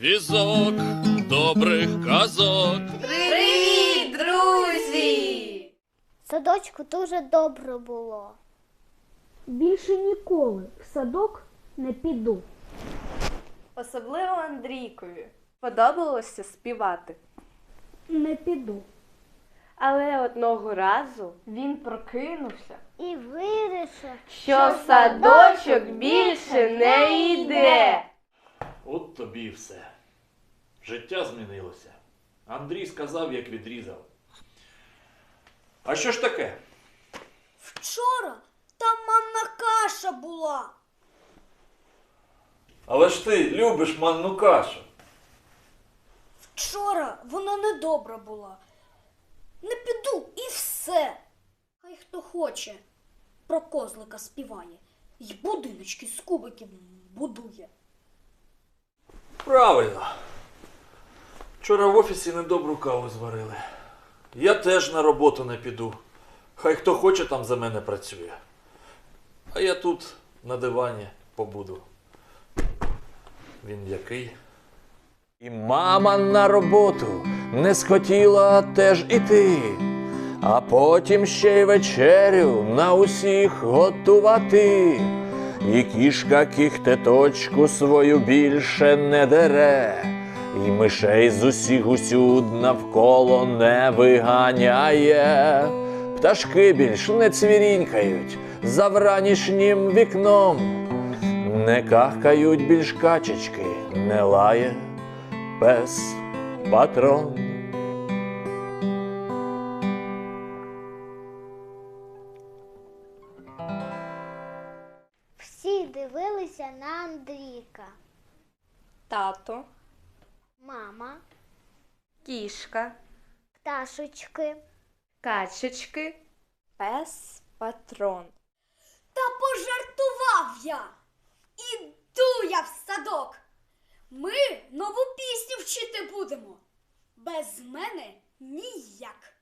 Візок добрих казок. Привіт, друзі! Садочку дуже добре було. Більше ніколи в садок не піду. Особливо Андрійкові подобалося співати. Не піду. Але одного разу він прокинувся, І вирішив, що в садочок більше не йде. От тобі і все. Життя змінилося. Андрій сказав, як відрізав. А що ж таке? Вчора там манна каша була. Але ж ти любиш манну кашу. Вчора вона недобра була. Не піду і все. Хай хто хоче про козлика співає й будиночки з кубиків будує. Правильно. Вчора в офісі недобру каву зварили. Я теж на роботу не піду. Хай хто хоче там за мене працює. А я тут на дивані побуду. Він який? І мама на роботу не схотіла теж іти, а потім ще й вечерю на усіх готувати. І кішка кіхтеточку свою більше не дере, і мишей з усіх усюд навколо не виганяє. Пташки більш не цвірінькають за вранішнім вікном. Не кахкають більш качечки, не лає пес патрон. Дивилися на Андрійка. Тато, Мама, кішка, пташечки. качечки, пес патрон. Та пожартував я. Іду я в садок. Ми нову пісню вчити будемо. Без мене ніяк.